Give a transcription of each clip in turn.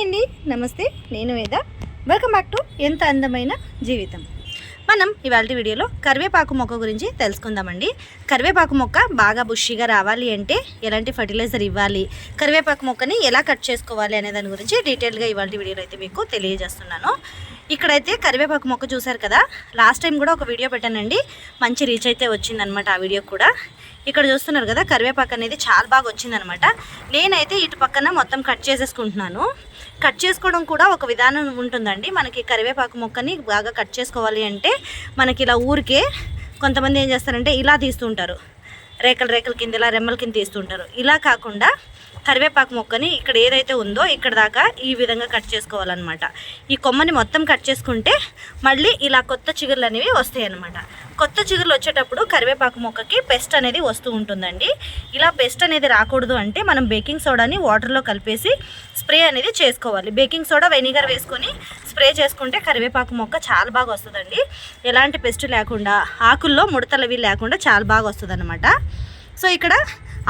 Hi అండి. నమస్తే నేను వేద. వెల్కమ్ బ్యాక్ టు ఎంత అందమైన జీవితం. మనం ఇవాళ వీడియోలో కరివేపాకు మొక్క గురించి తెలుసుకుందామండి. కరివేపాకు మొక్క బాగా బుషిగా రావాలి అంటే ఎలాంటి ఫర్టిలైజర్ ఇవ్వాలి? కరివేపాకు మొక్కని ఎలా కట్ చేసుకోవాలి అనే దాని గురించి డీటెయిల్గా ఇవాళ వీడియోలో అయితే మీకు తెలియజేస్తున్నాను. ఇక్కడైతే కరివేపాకు మొక్క చూసారు కదా? లాస్ట్ టైం కూడా ఒక వీడియో పెట్టానండి. మంచి రీచ్ అయితే వచ్చిందనమాట ఆ వీడియో కూడా. ఇక్కడ చూస్తున్నారు కదా కరివేపాకు అనేది చాలా బాగా వచ్చిందనమాట. నేనైతే ఇటు పక్కన మొత్తం కట్ చేసేసుకుంటున్నాను. కట్ చేసుకోవడం కూడా ఒక విధానం ఉంటుందండి. మనకి కరివేపాకు మొక్కని బాగా కట్ చేసుకోవాలి అంటే మనకి ఇలా ఊరికే కొంతమంది ఏం చేస్తారంటే ఇలా తీస్తుంటారు. రేకల రేకల కింద ఇలా రెమ్మల కింద తీస్తుంటారు. ఇలా కాకుండా కరివేపాకు మొక్కని ఇక్కడ ఏదైతే ఉందో ఇక్కడ దాకా ఈ విధంగా కట్ చేసుకోవాలన్నమాట. ఈ కొమ్మని మొత్తం కట్ చేసుకుంటే మళ్ళీ ఇలా కొత్త చిగుర్లు అనేవి వస్తాయి అన్నమాట కొత్త చిగుర్లు వచ్చేటప్పుడు కరివేపాకు మొక్కకి పెస్ట్ అనేది వస్తూ ఉంటుందండి. ఇలా పెస్ట్ అనేది రాకూడదు అంటే మనం బేకింగ్ సోడాని వాటర్లో కలిపేసి స్ప్రే అనేది చేసుకోవాలి. బేకింగ్ సోడా వెనిగర్ వేసుకొని స్ప్రే చేసుకుంటే కరివేపాకు మొక్క చాలా బాగా వస్తుందండి. ఎలాంటి పెస్ట్ లేకుండా ఆకుల్లో ముడతలవి లేకుండా చాలా బాగా వస్తుంది సో ఇక్కడ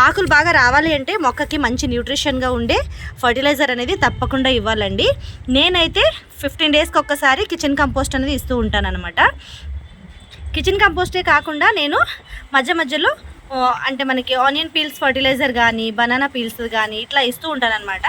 ఆకులు బాగా రావాలి అంటే మొక్కకి మంచి న్యూట్రిషన్గా ఉండే ఫర్టిలైజర్ అనేది తప్పకుండా ఇవ్వాలండి. నేనైతే ఫిఫ్టీన్ డేస్కి ఒక్కసారి కిచెన్ కంపోస్ట్ అనేది ఇస్తూ ఉంటానన్నమాట. కిచెన్ కంపోస్టే కాకుండా నేను మధ్య మధ్యలో అంటే మనకి ఆనియన్ పీల్స్ ఫర్టిలైజర్ కానీ బనానా పీల్స్ కానీ ఇట్లా ఇస్తూ ఉంటానన్నమాట.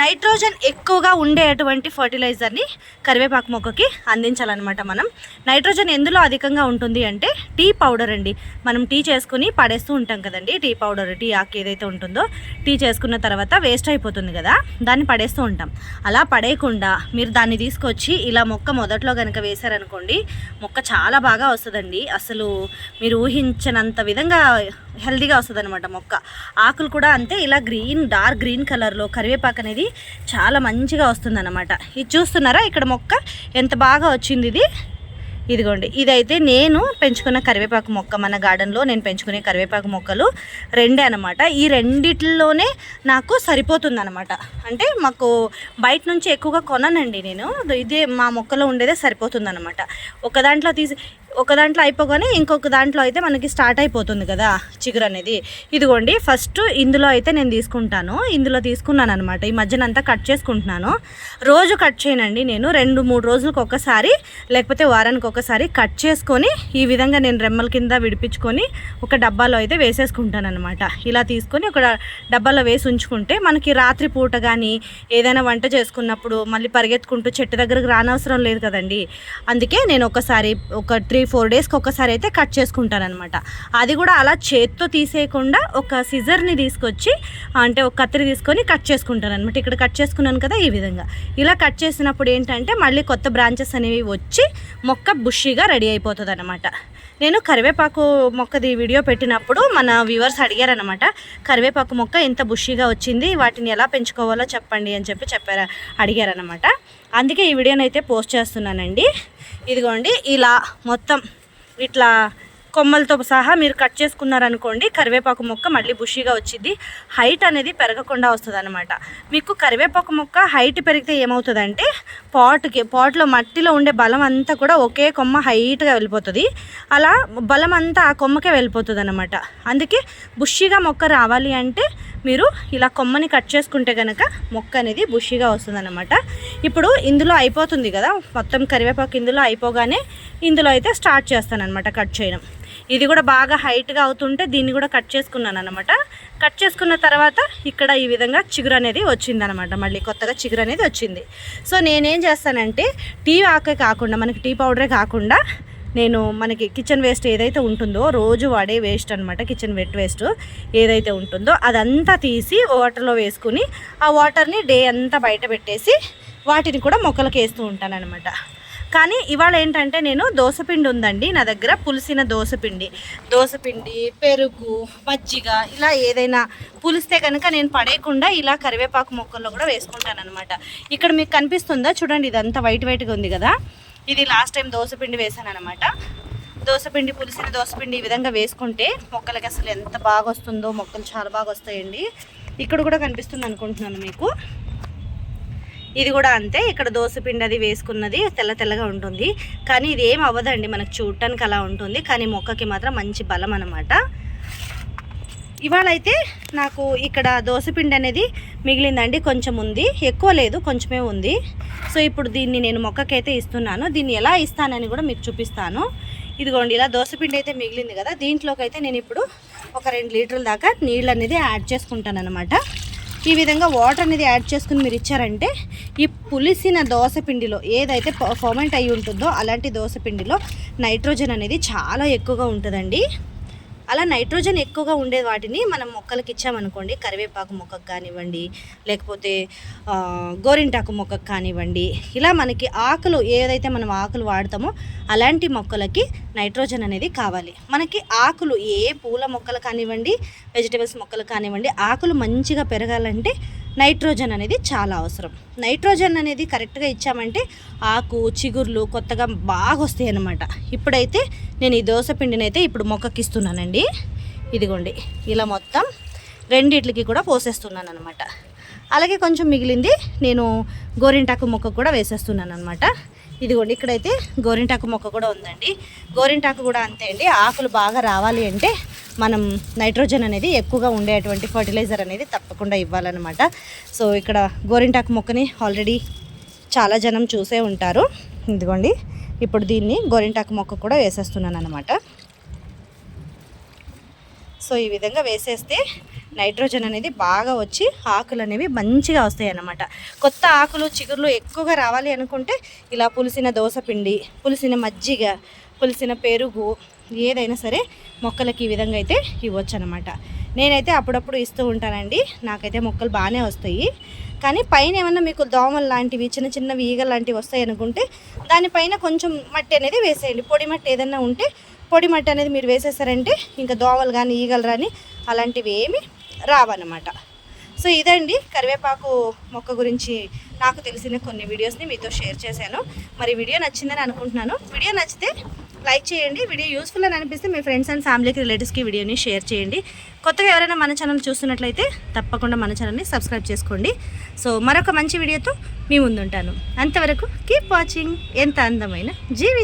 నైట్రోజన్ ఎక్కువగా ఉండేటువంటి ఫర్టిలైజర్ని కరివేపాకు మొక్కకి అందించాలన్నమాట మనం. నైట్రోజన్ ఎందులో అధికంగా ఉంటుంది అంటే టీ పౌడర్ అండి. మనం టీ చేసుకుని పడేస్తూ ఉంటాం కదండి. టీ పౌడర్ టీ ఆకు ఏదైతే ఉంటుందో టీ చేసుకున్న తర్వాత వేస్ట్ అయిపోతుంది కదా. దాన్ని పడేస్తూ ఉంటాం. అలా పడేయకుండా మీరు దాన్ని తీసుకొచ్చి ఇలా మొక్క మొదట్లో కనుక వేశారనుకోండి మొక్క చాలా బాగా వస్తుందండి. అసలు మీరు ఊహించినంత విధంగా హెల్దీగా వస్తుంది అనమాట మొక్క. ఆకులు కూడా అంతే ఇలా గ్రీన్ డార్క్ గ్రీన్ కలర్లో కరివేపాకు అనేది చాలా మంచిగా వస్తుందన్నమాట. ఇది చూస్తున్నారా? ఇక్కడ మొక్క ఎంత బాగా వచ్చింది ఇది? ఇదిగోండి. ఇదైతే నేను పెంచుకున్న కరివేపాకు మొక్క మన గార్డెన్లో నేను పెంచుకునే కరివేపాకు మొక్కలు రెండే అనమాట ఈ రెండిట్లోనే నాకు సరిపోతుందనమాట అంటే మాకు బయట నుంచి ఎక్కువగా కొననండి నేను. ఇదే మా మొక్కలో ఉండేదే సరిపోతుందనమాట ఒక దాంట్లో తీసి ఒక దాంట్లో అయిపోగానే ఇంకొక దాంట్లో అయితే మనకి స్టార్ట్ అయిపోతుంది కదా చిగురు అనేది ఇదిగోండి ఫస్ట్ ఇందులో అయితే నేను తీసుకుంటాను. ఇందులో తీసుకున్నాను అనమాట ఈ మధ్యన అంతా కట్ చేసుకుంటున్నాను. రోజు కట్ చేయనండి నేను. రెండు మూడు రోజులకు ఒకసారి లేకపోతే వారానికి ఒకసారి కట్ చేసుకొని ఈ విధంగా నేను రెమ్మల కింద విడిపించుకొని ఒక డబ్బాలో అయితే వేసేసుకుంటాను అనమాట ఇలా తీసుకొని ఒక డబ్బాలో వేసి ఉంచుకుంటే మనకి రాత్రి పూట కానీ ఏదైనా వంట చేసుకున్నప్పుడు మళ్ళీ పరిగెత్తుకుంటూ చెట్టు దగ్గరకు రానవసరం లేదు కదండి. అందుకే నేను ఒకసారి ఒక త్రీ ఫోర్ డేస్కి ఒకసారి అయితే కట్ చేసుకుంటాను అనమాట అది కూడా అలా చేత్తో తీసేయకుండా ఒక సిజర్ని తీసుకొచ్చి అంటే ఒక కత్తిరి తీసుకొని కట్ చేసుకుంటాను అనమాట ఇక్కడ కట్ చేసుకున్నాను కదా ఈ విధంగా. ఇలా కట్ చేసినప్పుడు ఏంటంటే మళ్ళీ కొత్త బ్రాంచెస్ అనేవి వచ్చి మొక్క బుషిగా రెడీ అయిపోతుంది అనమాట నేను కరివేపాకు మొక్కది వీడియో పెట్టినప్పుడు మన వ్యూవర్స్ అడిగారనమాట కరివేపాకు మొక్క ఎంత బుషీగా వచ్చింది వాటిని ఎలా పెంచుకోవాలో చెప్పండి అని చెప్పి చెప్పారు అడిగారనమాట అందుకే ఈ వీడియోని అయితే పోస్ట్ చేస్తున్నానండి. ఇదిగోండి ఇలా మొత్తం ఇట్లా కొమ్మలతో సహా మీరు కట్ చేసుకున్నారనుకోండి కరివేపాకు మొక్క మళ్ళీ బుషీగా వచ్చింది. హైట్ అనేది పెరగకుండా వస్తుంది అనమాట మీకు కరివేపాకు మొక్క హైట్ పెరిగితే ఏమవుతుందంటే పాట్కి పాట్లో మట్టిలో ఉండే బలం అంతా కూడా ఒకే కొమ్మ హైట్గా వెళ్ళిపోతుంది. అలా బలం అంతా ఆ కొమ్మకే వెళ్ళిపోతుంది అనమాట అందుకే బుషీగా మొక్క రావాలి అంటే మీరు ఇలా కొమ్మని కట్ చేసుకుంటే కనుక మొక్క అనేది బుషిగా వస్తుందన్నమాట. ఇప్పుడు ఇందులో అయిపోతుంది కదా మొత్తం కరివేపాకు ఇందులో అయిపోగానే ఇందులో అయితే స్టార్ట్ చేస్తానమాట కట్ చేయడం. ఇది కూడా బాగా హైట్గా అవుతుంటే దీన్ని కూడా కట్ చేసుకున్నాను అనమాట కట్ చేసుకున్న తర్వాత ఇక్కడ ఈ విధంగా చిగురు అనేది వచ్చిందనమాట మళ్ళీ కొత్తగా చిగురు అనేది వచ్చింది. సో నేనేం చేస్తానంటే టీ ఆకే కాకుండా మనకి టీ పౌడరే కాకుండా నేను మనకి కిచెన్ వేస్ట్ ఏదైతే ఉంటుందో రోజు వాడే వేస్ట్ అనమాట కిచెన్ వెట్ వేస్ట్ ఏదైతే ఉంటుందో అదంతా తీసి వాటర్లో వేసుకుని ఆ వాటర్ని డే అంతా బయట పెట్టేసి వాటిని కూడా మొక్కలకు వేస్తూ ఉంటానన్నమాట. కానీ ఇవాళ ఏంటంటే నేను దోసపిండి ఉందండి నా దగ్గర పులిసిన దోసపిండి దోసపిండి పెరుగు మజ్జిగ ఇలా ఏదైనా పులిస్తే కనుక నేను పడేయకుండా ఇలా కరివేపాకు మొక్కల్లో కూడా వేసుకుంటాను అనమాట ఇక్కడ మీకు కనిపిస్తుందా? చూడండి ఇదంతా వైట్ వైట్గా ఉంది కదా. ఇది లాస్ట్ టైం దోసపిండి వేసాను అనమాట దోసపిండి పులిసిన దోసపిండి ఈ విధంగా వేసుకుంటే మొక్కలకి అసలు ఎంత బాగా వస్తుందో మొక్కలు చాలా బాగా వస్తాయండి. ఇక్కడ కూడా కనిపిస్తుంది అనుకుంటున్నాను మీకు. ఇది కూడా అంతే ఇక్కడ దోసపిండి అది వేసుకున్నది తెల్ల తెల్లగా ఉంటుంది. కానీ ఇది ఏం అవ్వదండి మనకు చూడటానికి అలా ఉంటుంది. కానీ మొక్కకి మాత్రం మంచి బలం అనమాట ఇవాళ అయితే నాకు ఇక్కడ దోశపిండి అనేది మిగిలిందండి కొంచెం ఉంది. ఎక్కువ లేదు కొంచెమే ఉంది. సో ఇప్పుడు దీన్ని నేను మొక్కకైతే ఇస్తున్నాను. దీన్ని ఎలా ఇస్తానని కూడా మీకు చూపిస్తాను. ఇదిగోండి ఇలా దోశపిండి అయితే మిగిలింది కదా దీంట్లోకి అయితే నేను ఇప్పుడు ఒక రెండు లీటర్ల దాకా నీళ్ళు అనేది యాడ్ చేసుకుంటాను అనమాట ఈ విధంగా వాటర్ అనేది యాడ్ చేసుకుని మీరు ఇచ్చారంటే ఈ పులిసిన దోసపిండిలో ఏదైతే ఫర్మెంట్ అయి ఉంటుందో అలాంటి దోసపిండిలో నైట్రోజన్ అనేది చాలా ఎక్కువగా ఉంటుందండి. అలా నైట్రోజన్ ఎక్కువగా ఉండే వాటిని మనం మొక్కలకి ఇచ్చామనుకోండి కరివేపాకు మొక్కకు కానివ్వండి లేకపోతే గోరింటాకు మొక్కకు కానివ్వండి ఇలా మనకి ఆకులు ఏదైతే మనం ఆకులు వాడతామో అలాంటి మొక్కలకి నైట్రోజన్ అనేది కావాలి. మనకి ఆకులు ఏ పూల మొక్కలు కానివ్వండి వెజిటేబుల్స్ మొక్కలు కానివ్వండి ఆకులు మంచిగా పెరగాలంటే నైట్రోజన్ అనేది చాలా అవసరం. నైట్రోజన్ అనేది కరెక్ట్గా ఇచ్చామంటే ఆకు చిగుర్లు కొత్తగా బాగా వస్తాయి అన్నమాట. ఇప్పుడైతే నేను ఈ దోశ పిండిని అయితే ఇప్పుడు మొక్కకి ఇస్తున్నానండి ఇదిగోండి ఇలా మొత్తం రెండిట్లకి కూడా పోసేస్తున్నాను అనమాట అలాగే కొంచెం మిగిలింది నేను గోరింటాకు మొక్క కూడా వేసేస్తున్నాను అనమాట ఇదిగోండి ఇక్కడైతే గోరింటాకు మొక్క కూడా ఉందండి. గోరింటాకు కూడా అంతే అండి. ఆకులు బాగా రావాలి అంటే మనం నైట్రోజన్ అనేది ఎక్కువగా ఉండేటువంటి ఫర్టిలైజర్ అనేది తప్పకుండా ఇవ్వాలన్నమాట. సో ఇక్కడ గోరింటాకు మొక్కని ఆల్రెడీ చాలా జనం చూసే ఉంటారు. ఇదిగోండి ఇప్పుడు దీన్ని గోరింటాకు మొక్క కూడా వేసేస్తున్నాను అనమాట సో ఈ విధంగా వేసేస్తే నైట్రోజన్ అనేది బాగా వచ్చి ఆకులు అనేవి మంచిగా వస్తాయి అన్నమాట. కొత్త ఆకులు చిగుర్లు ఎక్కువగా రావాలి అనుకుంటే ఇలా పులిసిన దోసపిండి పులిసిన మజ్జిగ పులిసిన పెరుగు ఏదైనా సరే మొక్కలకి ఈ విధంగా అయితే ఇవ్వచ్చు అనమాట నేనైతే అప్పుడప్పుడు ఇస్తూ ఉంటానండి. నాకైతే మొక్కలు బాగానే వస్తాయి. కానీ పైన ఏమన్నా మీకు దోమలు లాంటివి చిన్న చిన్నవి ఈగలు లాంటివి వస్తాయి అనుకుంటే దానిపైన కొంచెం మట్టి అనేది వేసేయండి. పొడి మట్టి ఏదన్నా ఉంటే పొడి మట్టి అనేది మీరు వేసేసారంటే ఇంకా దోమలు కానీ ఈగలు రాని అలాంటివి ఏమి రావన్నమాట. సో ఇదండి కరివేపాకు మొక్క గురించి నాకు తెలిసిన కొన్ని వీడియోస్ని మీతో షేర్ చేశాను. మరి వీడియో నచ్చిందని అనుకుంటున్నాను. వీడియో నచ్చితే లైక్ చేయండి. వీడియో యూస్ఫుల్ అని అనిపిస్తే మీ ఫ్రెండ్స్ అండ్ ఫ్యామిలీకి రిలేటివ్స్కి వీడియోని షేర్ చేయండి. కొత్తగా ఎవరైనా మన ఛానల్ చూస్తున్నట్లయితే తప్పకుండా మన ఛానల్ని సబ్స్క్రైబ్ చేసుకోండి. సో మరొక మంచి వీడియోతో మీ ముందుంటాను. అంతవరకు కీప్ వాచింగ్ ఎంత అందమైన జీవి